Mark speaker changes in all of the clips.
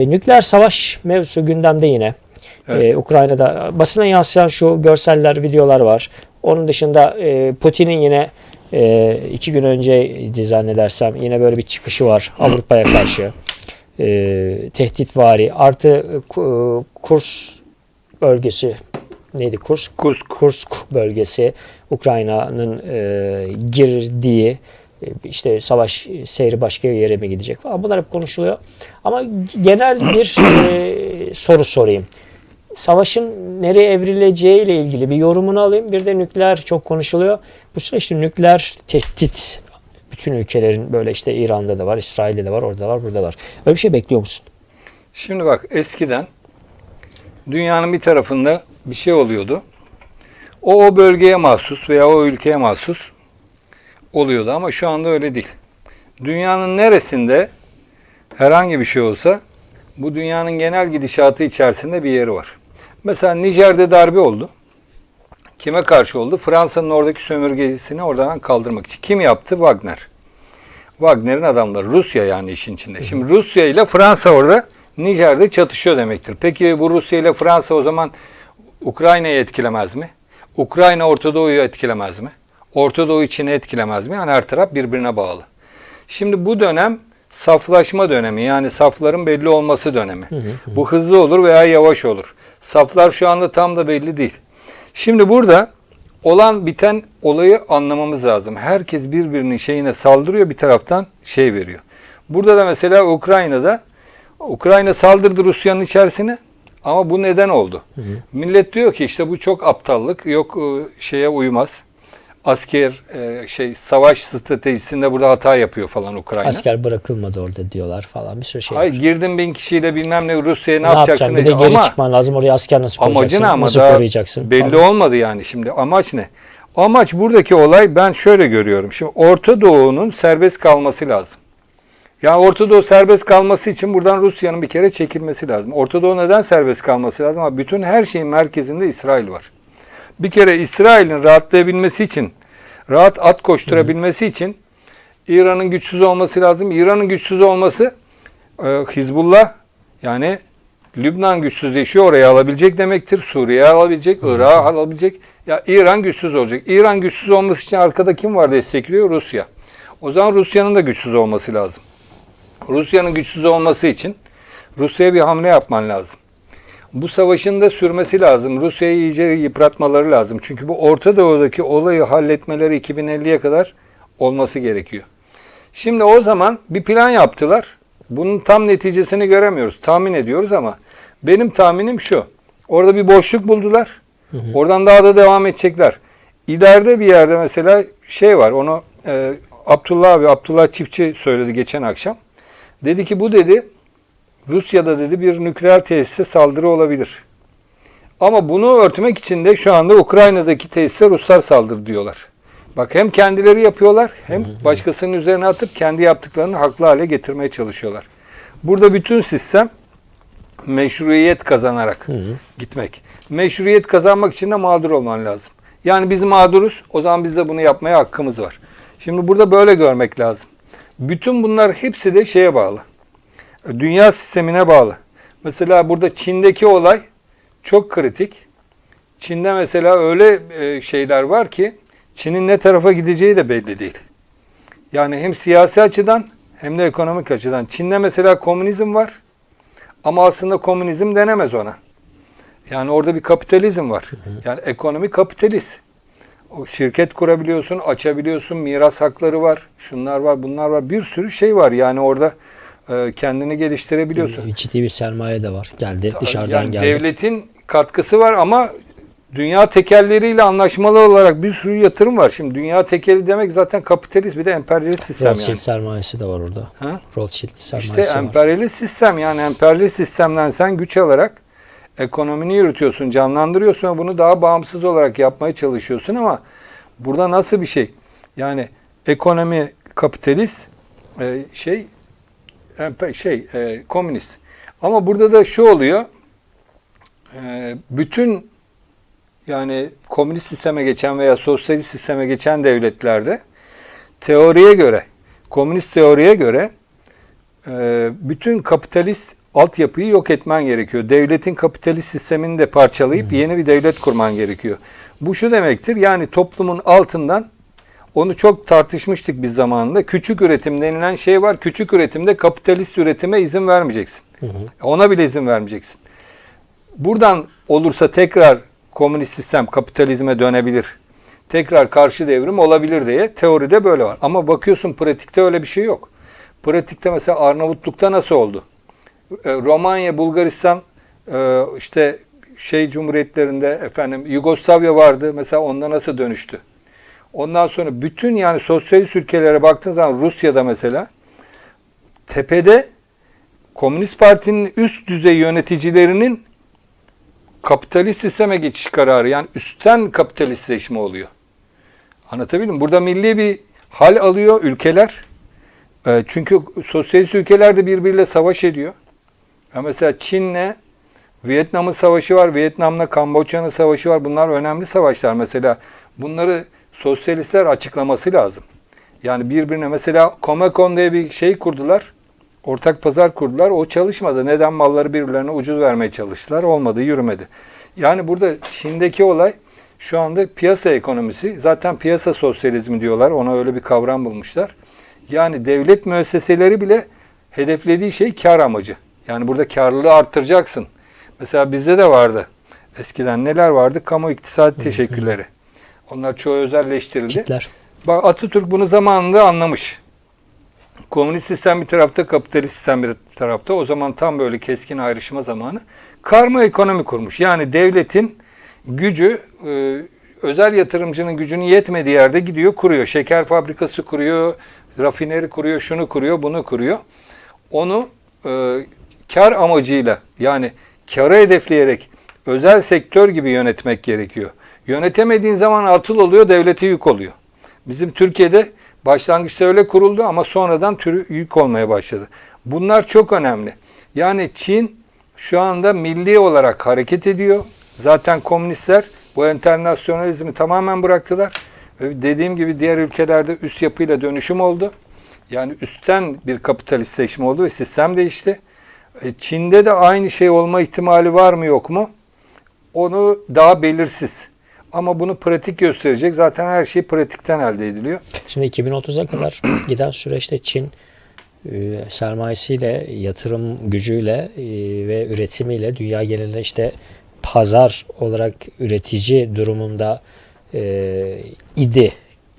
Speaker 1: E, Nükleer savaş mevzusu gündemde yine.
Speaker 2: Evet.
Speaker 1: Ee, Ukrayna'da basına yansıyan şu görseller, videolar var. Onun dışında e, Putin'in yine e, iki gün önce zannedersem yine böyle bir çıkışı var Avrupa'ya karşı. E, tehditvari artı e, Ku- Kurs bölgesi neydi Kurs?
Speaker 2: Kursk.
Speaker 1: Kursk bölgesi Ukrayna'nın e, girdiği e, işte savaş seyri başka yere mi gidecek falan bunlar hep konuşuluyor. Ama genel bir e, soru sorayım. Savaşın nereye evrileceği ile ilgili bir yorumunu alayım. Bir de nükleer çok konuşuluyor. Bu süreçte nükleer tehdit bütün ülkelerin böyle işte İran'da da var, İsrail'de de var, orada da var, burada da var. Öyle bir şey bekliyor musun?
Speaker 2: Şimdi bak eskiden dünyanın bir tarafında bir şey oluyordu. O o bölgeye mahsus veya o ülkeye mahsus oluyordu ama şu anda öyle değil. Dünyanın neresinde herhangi bir şey olsa bu dünyanın genel gidişatı içerisinde bir yeri var. Mesela Nijer'de darbe oldu. Kime karşı oldu? Fransa'nın oradaki sömürgesini oradan kaldırmak için. Kim yaptı? Wagner. Wagner'in adamları. Rusya yani işin içinde. Şimdi Rusya ile Fransa orada Nijer'de çatışıyor demektir. Peki bu Rusya ile Fransa o zaman Ukrayna'yı etkilemez mi? Ukrayna Orta Doğu'yu etkilemez mi? Orta Doğu Çin'i etkilemez mi? Yani her taraf birbirine bağlı. Şimdi bu dönem saflaşma dönemi yani safların belli olması dönemi. Bu hızlı olur veya yavaş olur. Saflar şu anda tam da belli değil. Şimdi burada olan biten olayı anlamamız lazım. Herkes birbirinin şeyine saldırıyor bir taraftan şey veriyor. Burada da mesela Ukrayna'da Ukrayna saldırdı Rusya'nın içerisine ama bu neden oldu? Millet diyor ki işte bu çok aptallık yok e, şeye uymaz. Asker e, şey savaş stratejisinde burada hata yapıyor falan Ukrayna.
Speaker 1: Asker bırakılmadı orada diyorlar falan bir sürü şey.
Speaker 2: Hayır
Speaker 1: var.
Speaker 2: girdin bin kişiyle bilmem ne Rusya'ya ne,
Speaker 1: ne
Speaker 2: yapacaksın?
Speaker 1: Bir de geri
Speaker 2: ama
Speaker 1: çıkman lazım. Oraya asker nasıl koyacaksın?
Speaker 2: ama
Speaker 1: nasıl koruyacaksın?
Speaker 2: belli
Speaker 1: falan.
Speaker 2: olmadı yani şimdi. Amaç ne? Amaç buradaki olay ben şöyle görüyorum. Şimdi Orta Doğu'nun serbest kalması lazım. Ya Orta Doğu serbest kalması için buradan Rusya'nın bir kere çekilmesi lazım. Orta Doğu neden serbest kalması lazım? Ama bütün her şeyin merkezinde İsrail var. Bir kere İsrail'in rahatlayabilmesi için, rahat at koşturabilmesi için İran'ın güçsüz olması lazım. İran'ın güçsüz olması e, Hizbullah yani Lübnan güçsüzleşiyor oraya alabilecek demektir. Suriye alabilecek, Irak'ı alabilecek. Ya İran güçsüz olacak. İran güçsüz olması için arkada kim var destekliyor? Rusya. O zaman Rusya'nın da güçsüz olması lazım. Rusya'nın güçsüz olması için Rusya'ya bir hamle yapman lazım. Bu savaşın da sürmesi lazım. Rusya'yı iyice yıpratmaları lazım. Çünkü bu Orta Doğu'daki olayı halletmeleri 2050'ye kadar olması gerekiyor. Şimdi o zaman bir plan yaptılar. Bunun tam neticesini göremiyoruz. Tahmin ediyoruz ama benim tahminim şu. Orada bir boşluk buldular. Oradan daha da devam edecekler. İleride bir yerde mesela şey var. Onu e, Abdullah abi, Abdullah Çiftçi söyledi geçen akşam. Dedi ki bu dedi Rusya'da dedi bir nükleer tesise saldırı olabilir. Ama bunu örtmek için de şu anda Ukrayna'daki tesise Ruslar saldırı diyorlar. Bak hem kendileri yapıyorlar hem başkasının üzerine atıp kendi yaptıklarını haklı hale getirmeye çalışıyorlar. Burada bütün sistem meşruiyet kazanarak gitmek. Meşruiyet kazanmak için de mağdur olman lazım. Yani biz mağduruz o zaman biz de bunu yapmaya hakkımız var. Şimdi burada böyle görmek lazım. Bütün bunlar hepsi de şeye bağlı. Dünya sistemine bağlı. Mesela burada Çin'deki olay çok kritik. Çin'de mesela öyle e, şeyler var ki Çin'in ne tarafa gideceği de belli değil. Yani hem siyasi açıdan hem de ekonomik açıdan. Çin'de mesela komünizm var ama aslında komünizm denemez ona. Yani orada bir kapitalizm var. Yani ekonomi kapitalist. O şirket kurabiliyorsun, açabiliyorsun, miras hakları var, şunlar var, bunlar var. Bir sürü şey var yani orada kendini geliştirebiliyorsun.
Speaker 1: Ciddi bir sermaye de var. Geldi dışarıdan
Speaker 2: yani
Speaker 1: geldi.
Speaker 2: devletin katkısı var ama dünya tekerleriyle anlaşmalı olarak bir sürü yatırım var. Şimdi dünya tekeli demek zaten kapitalist bir de emperyalist sistem
Speaker 1: Rothschild
Speaker 2: yani.
Speaker 1: sermayesi de var orada.
Speaker 2: Ha?
Speaker 1: Rothschild sermayesi
Speaker 2: İşte
Speaker 1: var.
Speaker 2: emperyalist sistem yani emperyalist sistemden sen güç alarak ekonomini yürütüyorsun, canlandırıyorsun ve bunu daha bağımsız olarak yapmaya çalışıyorsun ama burada nasıl bir şey? Yani ekonomi kapitalist e, şey şey e, komünist. Ama burada da şu oluyor. e, bütün yani komünist sisteme geçen veya sosyalist sisteme geçen devletlerde teoriye göre, komünist teoriye göre e, bütün kapitalist altyapıyı yok etmen gerekiyor. Devletin kapitalist sistemini de parçalayıp yeni bir devlet kurman gerekiyor. Bu şu demektir yani toplumun altından onu çok tartışmıştık biz zamanında. Küçük üretim denilen şey var. Küçük üretimde kapitalist üretime izin vermeyeceksin. Ona bile izin vermeyeceksin. Buradan olursa tekrar komünist sistem kapitalizme dönebilir. Tekrar karşı devrim olabilir diye teoride böyle var. Ama bakıyorsun pratikte öyle bir şey yok. Pratikte mesela Arnavutluk'ta nasıl oldu? E, Romanya, Bulgaristan e, işte şey cumhuriyetlerinde efendim Yugoslavya vardı. Mesela onda nasıl dönüştü? Ondan sonra bütün yani sosyalist ülkelere baktığın zaman Rusya'da mesela tepede Komünist Parti'nin üst düzey yöneticilerinin kapitalist sisteme geçiş kararı yani üstten kapitalistleşme oluyor. Anlatabildim mi? Burada milli bir hal alıyor ülkeler. E, çünkü sosyalist ülkeler de birbiriyle savaş ediyor. Mesela Çin'le Vietnam'ın savaşı var, Vietnam'la Kamboçya'nın savaşı var. Bunlar önemli savaşlar. Mesela bunları sosyalistler açıklaması lazım. Yani birbirine mesela Comecon diye bir şey kurdular. Ortak pazar kurdular. O çalışmadı. Neden malları birbirlerine ucuz vermeye çalıştılar? Olmadı, yürümedi. Yani burada Çin'deki olay şu anda piyasa ekonomisi. Zaten piyasa sosyalizmi diyorlar. Ona öyle bir kavram bulmuşlar. Yani devlet müesseseleri bile hedeflediği şey kar amacı. Yani burada karlılığı arttıracaksın. Mesela bizde de vardı. Eskiden neler vardı? Kamu iktisadi teşekkürleri. Onlar çoğu özelleştirildi.
Speaker 1: Kitler.
Speaker 2: Bak Atatürk bunu zamanında anlamış. Komünist sistem bir tarafta, kapitalist sistem bir tarafta. O zaman tam böyle keskin ayrışma zamanı. Karma ekonomi kurmuş. Yani devletin gücü e, özel yatırımcının gücünün yetmediği yerde gidiyor kuruyor. Şeker fabrikası kuruyor, rafineri kuruyor, şunu kuruyor, bunu kuruyor. Onu e, kar amacıyla yani karı hedefleyerek özel sektör gibi yönetmek gerekiyor. Yönetemediğin zaman atıl oluyor, devlete yük oluyor. Bizim Türkiye'de başlangıçta öyle kuruldu ama sonradan türü yük olmaya başladı. Bunlar çok önemli. Yani Çin şu anda milli olarak hareket ediyor. Zaten komünistler bu internasyonalizmi tamamen bıraktılar. Dediğim gibi diğer ülkelerde üst yapıyla dönüşüm oldu. Yani üstten bir kapitalistleşme oldu ve sistem değişti. E, Çin'de de aynı şey olma ihtimali var mı yok mu? Onu daha belirsiz. Ama bunu pratik gösterecek. Zaten her şey pratikten elde ediliyor.
Speaker 1: Şimdi 2030'a kadar giden süreçte Çin e, sermayesiyle, yatırım gücüyle e, ve üretimiyle dünya genelinde işte pazar olarak üretici durumunda e, idi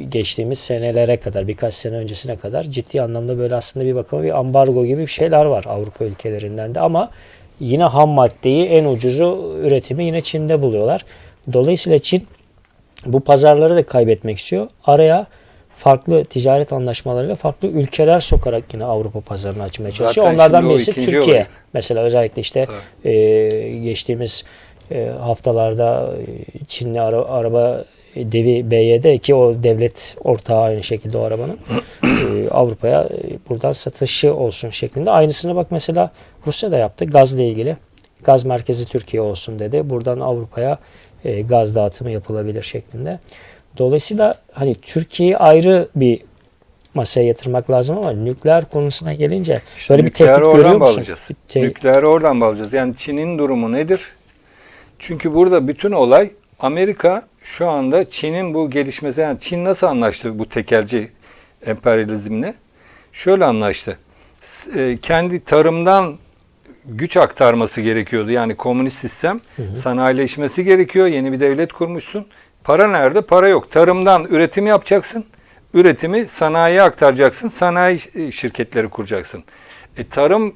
Speaker 1: geçtiğimiz senelere kadar birkaç sene öncesine kadar ciddi anlamda böyle aslında bir bakıma bir ambargo gibi bir şeyler var Avrupa ülkelerinden de ama yine ham maddeyi en ucuzu üretimi yine Çin'de buluyorlar. Dolayısıyla Çin bu pazarları da kaybetmek istiyor. Araya farklı ticaret anlaşmalarıyla farklı ülkeler sokarak yine Avrupa pazarını açmaya çalışıyor.
Speaker 2: Zaten
Speaker 1: Onlardan birisi Türkiye.
Speaker 2: olay.
Speaker 1: Mesela özellikle işte e, geçtiğimiz e, haftalarda e, Çinli ara- araba devi BYD ki o devlet ortağı aynı şekilde o arabanın e, Avrupa'ya e, buradan satışı olsun şeklinde. Aynısını bak mesela Rusya da yaptı gazla ilgili. Gaz merkezi Türkiye olsun dedi. Buradan Avrupa'ya e, gaz dağıtımı yapılabilir şeklinde. Dolayısıyla hani Türkiye'yi ayrı bir masaya yatırmak lazım ama nükleer konusuna gelince
Speaker 2: İşte
Speaker 1: böyle bir tehdit görüyor musun?
Speaker 2: bağlayacağız.
Speaker 1: Te-
Speaker 2: Nükleeri oradan bağlayacağız. Yani Çin'in durumu nedir? Çünkü burada bütün olay Amerika şu anda Çin'in bu gelişmesi, yani Çin nasıl anlaştı bu tekelci emperyalizmle? Şöyle anlaştı. E, Kendi tarımdan güç aktarması gerekiyordu. Yani komünist sistem sanayileşmesi gerekiyor. Yeni bir devlet kurmuşsun. Para nerede? Para yok. Tarımdan üretim yapacaksın. Üretimi sanayiye aktaracaksın. Sanayi e, şirketleri kuracaksın. E, tarım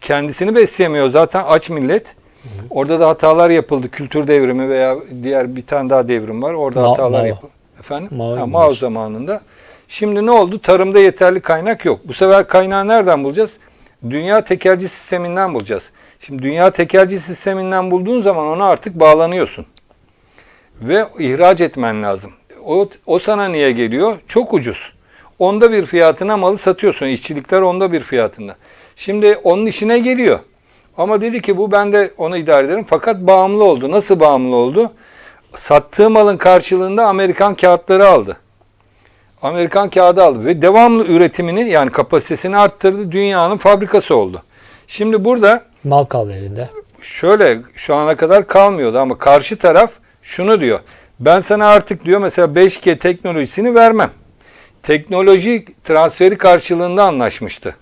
Speaker 2: kendisini besleyemiyor. Zaten aç millet. Orada da hatalar yapıldı. Kültür devrimi veya diğer bir tane daha devrim var. Orada
Speaker 1: Ma-
Speaker 2: hatalar yapıldı. Efendim?
Speaker 1: Mao
Speaker 2: Ha, Mao zamanında. Şimdi ne oldu? Tarımda yeterli kaynak yok. Bu sefer kaynağı nereden bulacağız? Dünya tekelci sisteminden bulacağız. Şimdi dünya tekelci sisteminden bulduğun zaman ona artık bağlanıyorsun. Ve ihraç etmen lazım. O, o sana niye geliyor? Çok ucuz. Onda bir fiyatına malı satıyorsun. İşçilikler onda bir fiyatında. Şimdi onun işine geliyor. Ama dedi ki bu ben de onu idare ederim. Fakat bağımlı oldu. Nasıl bağımlı oldu? Sattığı malın karşılığında Amerikan kağıtları aldı. Amerikan kağıdı aldı ve devamlı üretimini yani kapasitesini arttırdı. Dünyanın fabrikası oldu. Şimdi burada
Speaker 1: Mal kaldı elinde.
Speaker 2: şöyle şu ana kadar kalmıyordu ama karşı taraf şunu diyor. Ben sana artık diyor mesela 5G teknolojisini vermem. Teknoloji transferi karşılığında anlaşmıştı.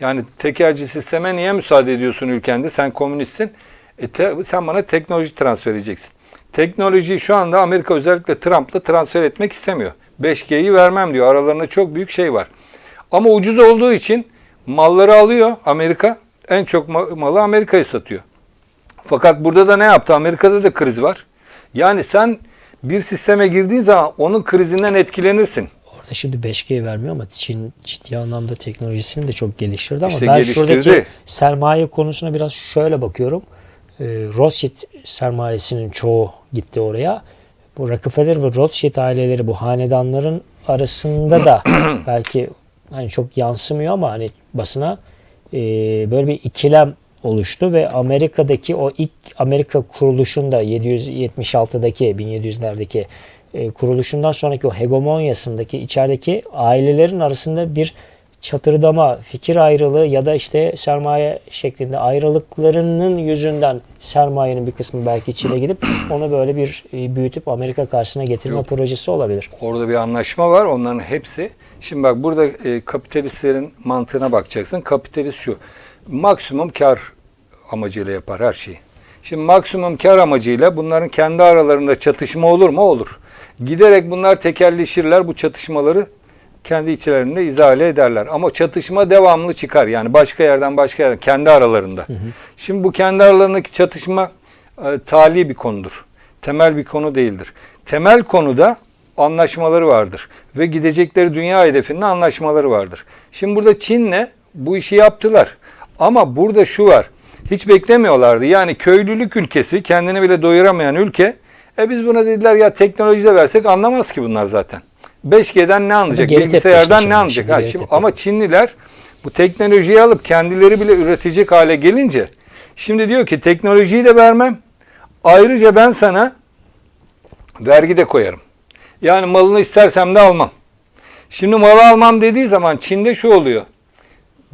Speaker 2: Yani tekelci sisteme niye müsaade ediyorsun ülkende? Sen komünistsin. E te- sen bana teknoloji transfer edeceksin. Teknolojiyi şu anda Amerika özellikle Trump'la transfer etmek istemiyor. 5G'yi vermem diyor. Aralarında çok büyük şey var. Ama ucuz olduğu için malları alıyor Amerika. En çok ma- malı Amerika'ya satıyor. Fakat burada da ne yaptı? Amerika'da da kriz var. Yani sen bir sisteme girdiğin zaman onun krizinden etkilenirsin.
Speaker 1: Orada şimdi 5G vermiyor ama Çin ciddi anlamda teknolojisini de çok geliştirdi ama
Speaker 2: İşte
Speaker 1: ben
Speaker 2: geliştirdi.
Speaker 1: şuradaki sermaye konusuna biraz şöyle bakıyorum. Ee, Rothschild sermayesinin çoğu gitti oraya. Bu Rockefeller ve Rothschild aileleri bu hanedanların arasında da belki hani çok yansımıyor ama hani basına e, böyle bir ikilem oluştu ve Amerika'daki o ilk Amerika kuruluşunda 776'daki 1700'lerdeki e, kuruluşundan sonraki o hegemonyasındaki içerideki ailelerin arasında bir çatırdama, fikir ayrılığı ya da işte sermaye şeklinde ayrılıklarının yüzünden sermayenin bir kısmı belki Çin'e gidip onu böyle bir e, büyütüp Amerika karşısına getirme
Speaker 2: Yok.
Speaker 1: projesi olabilir.
Speaker 2: Orada bir anlaşma var. Onların hepsi. Şimdi bak burada e, kapitalistlerin mantığına bakacaksın. Kapitalist şu. Maksimum kar amacıyla yapar her şeyi. Şimdi maksimum kar amacıyla bunların kendi aralarında çatışma olur mu? Olur. Giderek bunlar tekelleşirler. Bu çatışmaları kendi içlerinde izale ederler. Ama çatışma devamlı çıkar. Yani başka yerden başka yerden kendi aralarında. Şimdi bu kendi aralarındaki çatışma e, tali bir konudur. Temel bir konu değildir. Temel konuda anlaşmaları vardır. Ve gidecekleri dünya hedefinde anlaşmaları vardır. Şimdi burada Çin'le bu işi yaptılar. Ama burada şu var. Hiç beklemiyorlardı. Yani köylülük ülkesi, kendini bile doyuramayan ülke. E biz buna dediler ya teknoloji de versek anlamaz ki bunlar zaten. 5G'den ne anlayacak?
Speaker 1: geri
Speaker 2: Bilgisayardan ne anlayacak? Ha, şimdi, ama Çinliler bu teknolojiyi alıp kendileri bile üretecek hale gelince şimdi diyor ki teknolojiyi de vermem. Ayrıca ben sana vergi de koyarım. Yani malını istersem de almam. Şimdi malı almam dediği zaman Çin'de şu oluyor.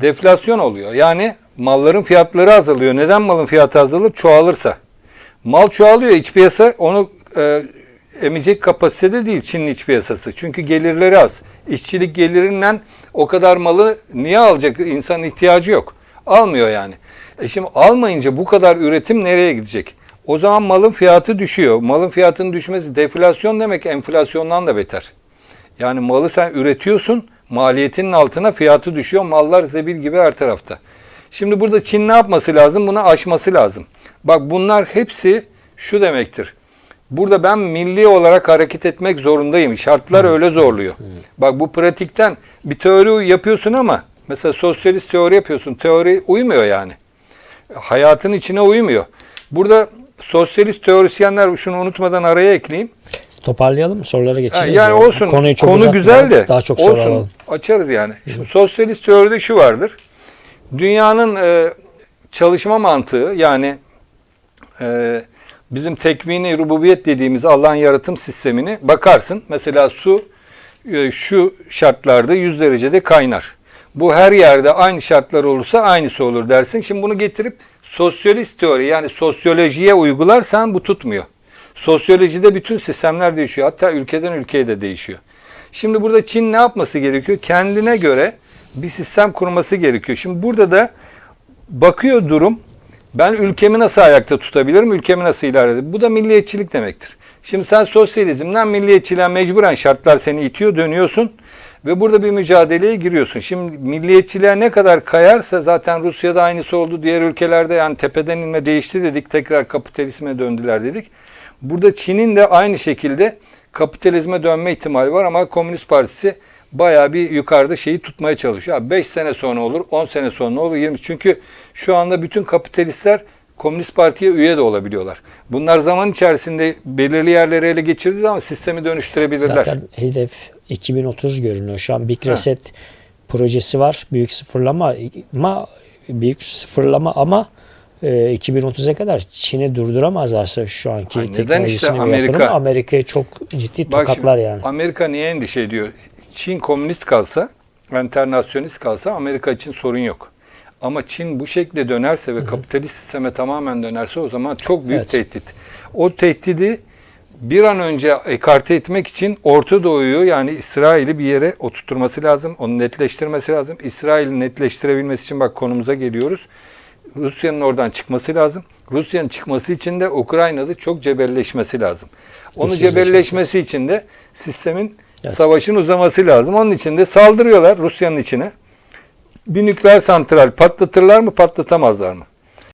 Speaker 2: Deflasyon oluyor. Yani malların fiyatları azalıyor. Neden malın fiyatı azalır? Çoğalırsa. Mal çoğalıyor. iç piyasa onu e, emecek kapasitede değil Çin'in iç piyasası. Çünkü gelirleri az. İşçilik gelirinden o kadar malı niye alacak? İnsanın ihtiyacı yok. Almıyor yani. E şimdi almayınca bu kadar üretim nereye gidecek? O zaman malın fiyatı düşüyor. Malın fiyatının düşmesi deflasyon demek enflasyondan da beter. Yani malı sen üretiyorsun, maliyetinin altına fiyatı düşüyor. Mallar zebil gibi her tarafta. Şimdi burada Çin ne yapması lazım? Bunu aşması lazım. Bak bunlar hepsi şu demektir. Burada ben milli olarak hareket etmek zorundayım. Şartlar öyle zorluyor. Bak bu pratikten bir teori yapıyorsun ama mesela sosyalist teori yapıyorsun. Teori uymuyor yani. Hayatın içine uymuyor. Burada sosyalist teorisyenler şunu unutmadan araya ekleyeyim.
Speaker 1: Toparlayalım mı? Sorulara geçelim.
Speaker 2: yani olsun.
Speaker 1: Konuyu çok
Speaker 2: konu güzel de.
Speaker 1: Daha çok soru
Speaker 2: olsun.
Speaker 1: alalım.
Speaker 2: Açarız yani. Şimdi sosyalist teoride şu vardır. Dünyanın e, çalışma mantığı yani e, bizim tekvini rububiyet dediğimiz Allah'ın yaratım sistemini bakarsın. Mesela su e, şu şartlarda 100 derecede kaynar. Bu her yerde aynı şartlar olursa aynısı olur dersin. Şimdi bunu getirip sosyalist teori yani sosyolojiye uygularsan bu tutmuyor. Sosyolojide bütün sistemler değişiyor. Hatta ülkeden ülkeye de değişiyor. Şimdi burada Çin ne yapması gerekiyor? Kendine göre bir sistem kurması gerekiyor. Şimdi burada da bakıyor durum. Ben ülkemi nasıl ayakta tutabilirim? Ülkemi nasıl ilerledim? Bu da milliyetçilik demektir. Şimdi sen sosyalizmden milliyetçiliğe mecburen şartlar seni itiyor, dönüyorsun ve burada bir mücadeleye giriyorsun. Şimdi milliyetçiliğe ne kadar kayarsa zaten Rusya'da aynısı oldu. Diğer ülkelerde yani tepeden inme değişti dedik. Tekrar kapitalizme döndüler dedik. Burada Çin'in de aynı şekilde kapitalizme dönme ihtimali var ama Komünist Partisi bayağı bir yukarıda şeyi tutmaya çalışıyor. 5 sene sonra olur, 10 sene sonra olur, 20. Çünkü şu anda bütün kapitalistler Komünist Parti'ye üye de olabiliyorlar. Bunlar zaman içerisinde belirli yerleri ele geçirdiği zaman sistemi dönüştürebilirler.
Speaker 1: Zaten hedef 2030 görünüyor. Şu an Big Reset projesi var. Büyük sıfırlama ama büyük sıfırlama ama e, 2030'a kadar Çin'i durduramazlarsa şu anki
Speaker 2: Ha,
Speaker 1: teknolojisini
Speaker 2: işte Amerika-
Speaker 1: Amerika'yı çok ciddi tokatlar
Speaker 2: şimdi,
Speaker 1: yani.
Speaker 2: Amerika niye endişe ediyor? Çin komünist kalsa, internasyonist kalsa Amerika için sorun yok. Ama Çin bu şekilde dönerse ve kapitalist sisteme tamamen dönerse o zaman çok büyük
Speaker 1: Evet.
Speaker 2: tehdit. O tehdidi bir an önce ekarte etmek için Orta Doğu'yu yani İsrail'i bir yere oturtturması lazım. Onu netleştirmesi lazım. İsrail'i netleştirebilmesi için bak konumuza geliyoruz. Rusya'nın oradan çıkması lazım. Rusya'nın çıkması için de Ukrayna'da çok cebelleşmesi lazım. Onu cebelleşmesi için de sistemin
Speaker 1: Evet.
Speaker 2: savaşın uzaması lazım. Onun için de saldırıyorlar Rusya'nın içine. Bir nükleer santral patlatırlar mı patlatamazlar mı?